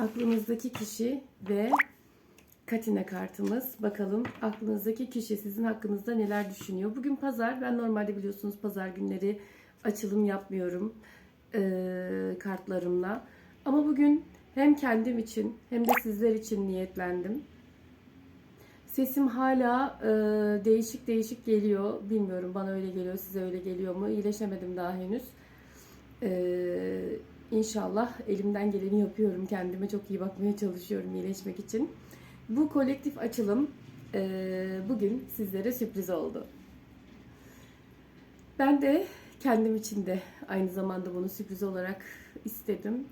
Aklınızdaki kişi ve Katina kartımız. Bakalım aklınızdaki kişi sizin hakkınızda neler düşünüyor. Bugün pazar. Ben normalde biliyorsunuz pazar günleri açılım yapmıyorum eee, kartlarımla. Ama bugün hem kendim için hem de sizler için niyetlendim. Sesim hala eee, değişik değişik geliyor. Bilmiyorum bana öyle geliyor, size öyle geliyor mu? İyileşemedim daha henüz. Ee, inşallah elimden geleni yapıyorum. Kendime çok iyi bakmaya çalışıyorum iyileşmek için. Bu kolektif açılım e, bugün sizlere sürpriz oldu. Ben de kendim için de aynı zamanda bunu sürpriz olarak istedim.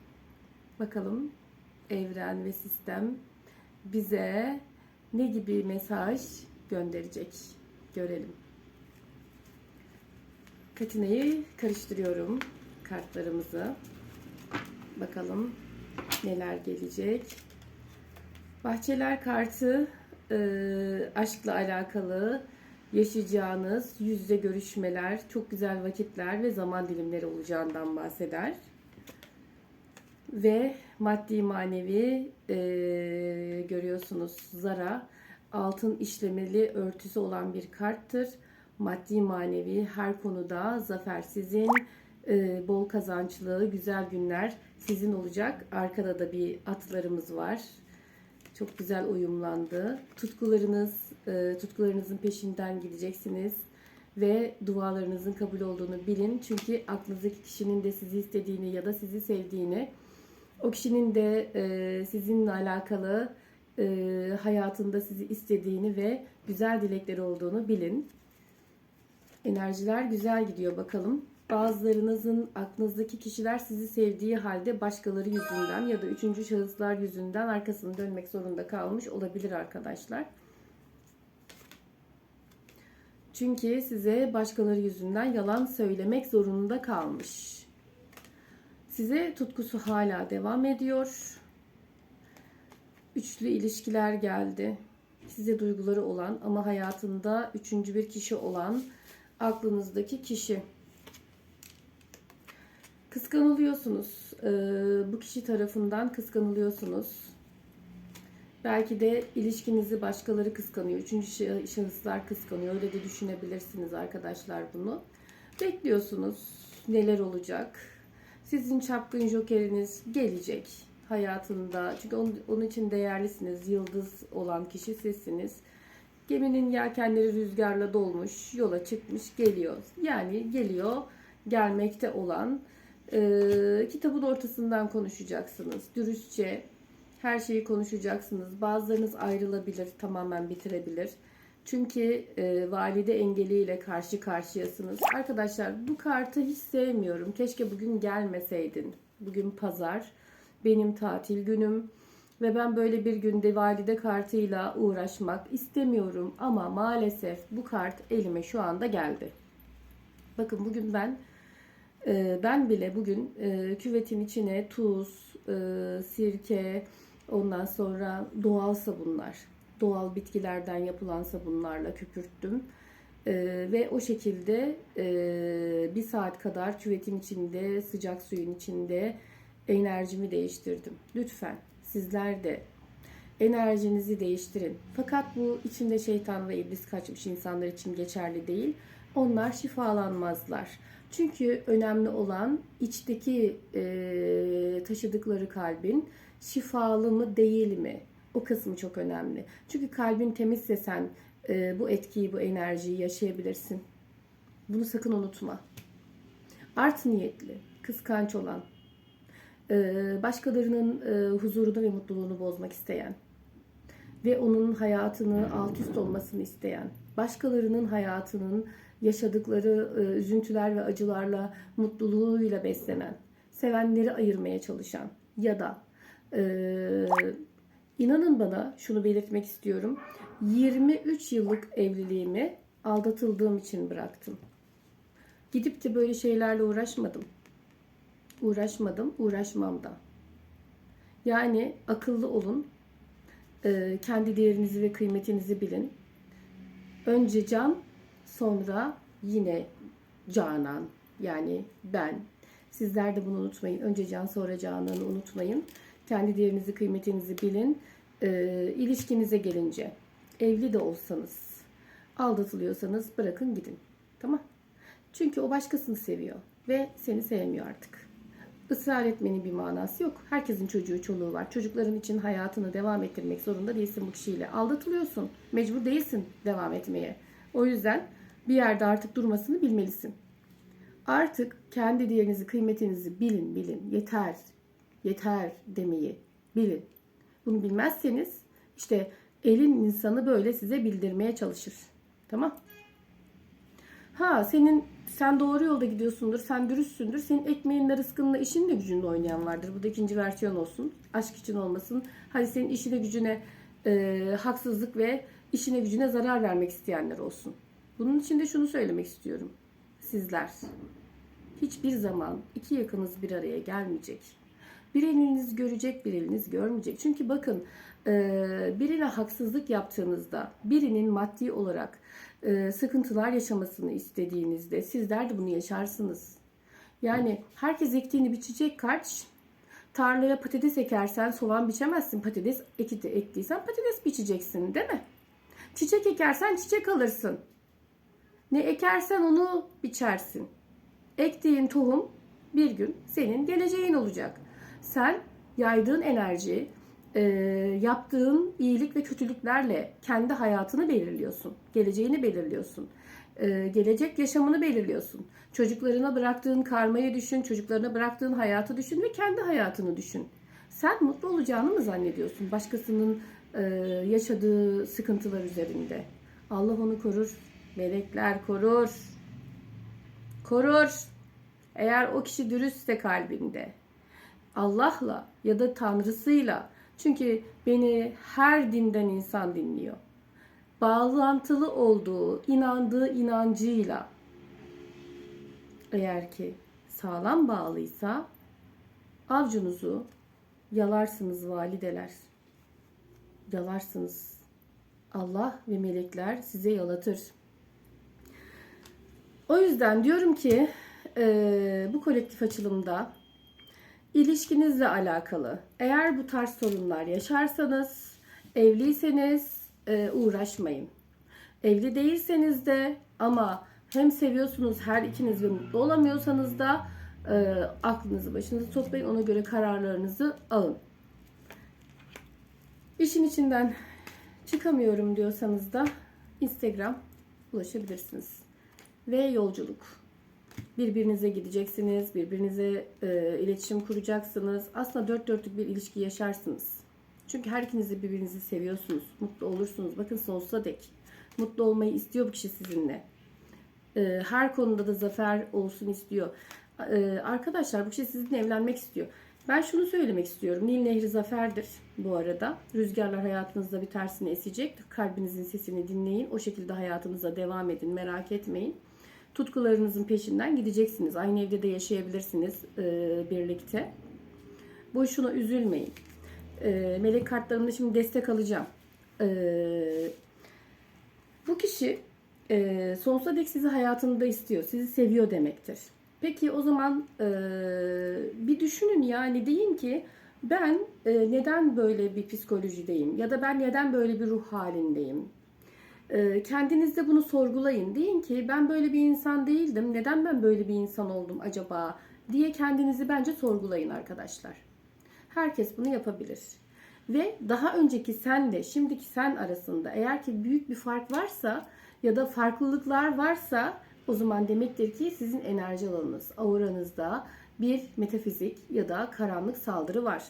Bakalım evren ve sistem bize ne gibi mesaj gönderecek görelim. Katinayı karıştırıyorum kartlarımızı. Bakalım neler gelecek. Bahçeler kartı e, aşkla alakalı yaşayacağınız yüz yüze görüşmeler, çok güzel vakitler ve zaman dilimleri olacağından bahseder. Ve maddi manevi e, görüyorsunuz Zara altın işlemeli örtüsü olan bir karttır. Maddi manevi her konuda zafer sizin, e, bol kazançlı, güzel günler sizin olacak. Arkada da bir atlarımız var. Çok güzel uyumlandı. Tutkularınız, e, tutkularınızın peşinden gideceksiniz ve dualarınızın kabul olduğunu bilin. Çünkü aklınızdaki kişinin de sizi istediğini ya da sizi sevdiğini, o kişinin de e, sizinle alakalı e, hayatında sizi istediğini ve güzel dilekleri olduğunu bilin. Enerjiler güzel gidiyor bakalım. Bazılarınızın aklınızdaki kişiler sizi sevdiği halde başkaları yüzünden ya da üçüncü şahıslar yüzünden arkasını dönmek zorunda kalmış olabilir arkadaşlar. Çünkü size başkaları yüzünden yalan söylemek zorunda kalmış. Size tutkusu hala devam ediyor. Üçlü ilişkiler geldi. Size duyguları olan ama hayatında üçüncü bir kişi olan aklınızdaki kişi. Kıskanılıyorsunuz. Ee, bu kişi tarafından kıskanılıyorsunuz. Belki de ilişkinizi başkaları kıskanıyor. Üçüncü şah- şahıslar kıskanıyor. Öyle de düşünebilirsiniz arkadaşlar bunu. Bekliyorsunuz neler olacak. Sizin çapkın jokeriniz gelecek hayatında. Çünkü onun için değerlisiniz. Yıldız olan kişi sizsiniz. Geminin yelkenleri rüzgarla dolmuş, yola çıkmış, geliyor. Yani geliyor, gelmekte olan e, kitabın ortasından konuşacaksınız. Dürüstçe her şeyi konuşacaksınız. Bazılarınız ayrılabilir, tamamen bitirebilir. Çünkü e, valide engeliyle karşı karşıyasınız. Arkadaşlar bu kartı hiç sevmiyorum. Keşke bugün gelmeseydin. Bugün pazar. Benim tatil günüm. Ve ben böyle bir günde valide kartıyla uğraşmak istemiyorum. Ama maalesef bu kart elime şu anda geldi. Bakın bugün ben e, ben bile bugün e, küvetin içine tuz, e, sirke, ondan sonra doğal sabunlar, doğal bitkilerden yapılan sabunlarla köpürttüm. E, ve o şekilde e, bir saat kadar küvetin içinde, sıcak suyun içinde enerjimi değiştirdim. Lütfen sizler de enerjinizi değiştirin. Fakat bu içinde şeytan ve iblis kaçmış insanlar için geçerli değil. Onlar şifalanmazlar. Çünkü önemli olan içteki e, taşıdıkları kalbin şifalı mı değil mi? O kısmı çok önemli. Çünkü kalbin temizse sen e, bu etkiyi, bu enerjiyi yaşayabilirsin. Bunu sakın unutma. Art niyetli, kıskanç olan, e, başkalarının e, huzurunu ve mutluluğunu bozmak isteyen ve onun hayatını alt üst olmasını isteyen, başkalarının hayatının yaşadıkları e, üzüntüler ve acılarla mutluluğuyla beslenen, sevenleri ayırmaya çalışan ya da e, inanın bana şunu belirtmek istiyorum. 23 yıllık evliliğimi aldatıldığım için bıraktım. Gidip de böyle şeylerle uğraşmadım. Uğraşmadım, uğraşmam da. Yani akıllı olun, e, kendi değerinizi ve kıymetinizi bilin. Önce can, sonra yine canan. Yani ben. Sizler de bunu unutmayın. Önce can, sonra cananı unutmayın. Kendi değerinizi, kıymetinizi bilin. Ee, ilişkinize gelince, evli de olsanız, aldatılıyorsanız bırakın gidin. Tamam? Çünkü o başkasını seviyor ve seni sevmiyor artık. Israr etmenin bir manası yok. Herkesin çocuğu, çoluğu var. Çocukların için hayatını devam ettirmek zorunda değilsin bu kişiyle. Aldatılıyorsun. Mecbur değilsin devam etmeye. O yüzden bir yerde artık durmasını bilmelisin. Artık kendi değerinizi, kıymetinizi bilin, bilin. Yeter, yeter demeyi bilin. Bunu bilmezseniz işte elin insanı böyle size bildirmeye çalışır. Tamam? Ha senin sen doğru yolda gidiyorsundur, sen dürüstsündür. Senin ekmeğinle, rızkınla, işinle gücünle oynayan vardır. Bu da ikinci versiyon olsun. Aşk için olmasın. Hadi senin işine gücüne e, haksızlık ve işine gücüne zarar vermek isteyenler olsun. Bunun için de şunu söylemek istiyorum. Sizler hiçbir zaman iki yakınız bir araya gelmeyecek. Bir eliniz görecek, bir eliniz görmeyecek. Çünkü bakın e, birine haksızlık yaptığınızda, birinin maddi olarak e, sıkıntılar yaşamasını istediğinizde sizler de bunu yaşarsınız. Yani herkes ektiğini biçecek kaç. Tarlaya patates ekersen soğan biçemezsin. Patates eki ektiysen patates biçeceksin değil mi? Çiçek ekersen çiçek alırsın. Ne ekersen onu biçersin. Ektiğin tohum bir gün senin geleceğin olacak. Sen yaydığın enerji, e, yaptığın iyilik ve kötülüklerle kendi hayatını belirliyorsun. Geleceğini belirliyorsun. E, gelecek yaşamını belirliyorsun. Çocuklarına bıraktığın karmayı düşün, çocuklarına bıraktığın hayatı düşün ve kendi hayatını düşün. Sen mutlu olacağını mı zannediyorsun başkasının e, yaşadığı sıkıntılar üzerinde? Allah onu korur, melekler korur. Korur. Eğer o kişi dürüstse kalbinde. Allah'la ya da Tanrısıyla. Çünkü beni her dinden insan dinliyor. Bağlantılı olduğu, inandığı inancıyla eğer ki sağlam bağlıysa avcunuzu yalarsınız valideler. Yalarsınız. Allah ve melekler size yalatır. O yüzden diyorum ki e, bu kolektif açılımda ilişkinizle alakalı eğer bu tarz sorunlar yaşarsanız evliyseniz e, uğraşmayın. Evli değilseniz de ama hem seviyorsunuz her ikiniz ve mutlu olamıyorsanız da e, aklınızı başınıza toplayın ona göre kararlarınızı alın. İşin içinden çıkamıyorum diyorsanız da Instagram ulaşabilirsiniz. Ve yolculuk. Birbirinize gideceksiniz, birbirinize e, iletişim kuracaksınız. Aslında dört dörtlük bir ilişki yaşarsınız. Çünkü her ikiniz birbirinizi seviyorsunuz, mutlu olursunuz. Bakın sonsuza dek mutlu olmayı istiyor bu kişi sizinle. E, her konuda da zafer olsun istiyor. E, arkadaşlar bu kişi sizinle evlenmek istiyor. Ben şunu söylemek istiyorum. Nil Nehri zaferdir bu arada. Rüzgarlar hayatınızda bir tersine esecek. Kalbinizin sesini dinleyin. O şekilde hayatınıza devam edin. Merak etmeyin. Tutkularınızın peşinden gideceksiniz. Aynı evde de yaşayabilirsiniz e, birlikte. Boşuna üzülmeyin. E, melek kartlarımda şimdi destek alacağım. E, bu kişi e, sonsuza dek sizi hayatında istiyor. Sizi seviyor demektir. Peki o zaman e, bir düşünün yani deyin ki ben e, neden böyle bir psikolojideyim ya da ben neden böyle bir ruh halindeyim? E, kendinizde bunu sorgulayın. Deyin ki ben böyle bir insan değildim. Neden ben böyle bir insan oldum acaba? diye kendinizi bence sorgulayın arkadaşlar. Herkes bunu yapabilir. Ve daha önceki senle şimdiki sen arasında eğer ki büyük bir fark varsa ya da farklılıklar varsa o zaman demektir ki sizin enerji alanınız, auranızda bir metafizik ya da karanlık saldırı var.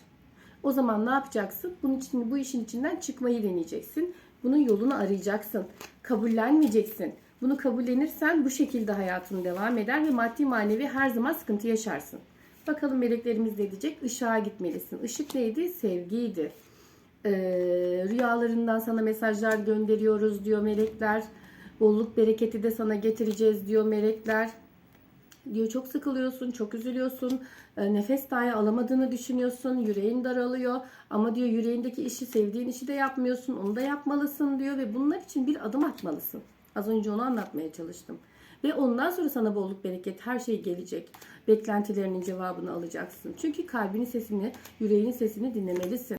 O zaman ne yapacaksın? Bunun için bu işin içinden çıkmayı deneyeceksin. Bunun yolunu arayacaksın. Kabullenmeyeceksin. Bunu kabullenirsen bu şekilde hayatın devam eder ve maddi manevi her zaman sıkıntı yaşarsın. Bakalım meleklerimiz ne diyecek? Işığa gitmelisin. Işık neydi? Sevgiydi. Ee, rüyalarından sana mesajlar gönderiyoruz diyor melekler. Bolluk bereketi de sana getireceğiz diyor melekler. Diyor çok sıkılıyorsun, çok üzülüyorsun, e, nefes dahi alamadığını düşünüyorsun, yüreğin daralıyor. Ama diyor yüreğindeki işi, sevdiğin işi de yapmıyorsun, onu da yapmalısın diyor ve bunlar için bir adım atmalısın. Az önce onu anlatmaya çalıştım. Ve ondan sonra sana bolluk bereket her şey gelecek. Beklentilerinin cevabını alacaksın. Çünkü kalbinin sesini, yüreğinin sesini dinlemelisin.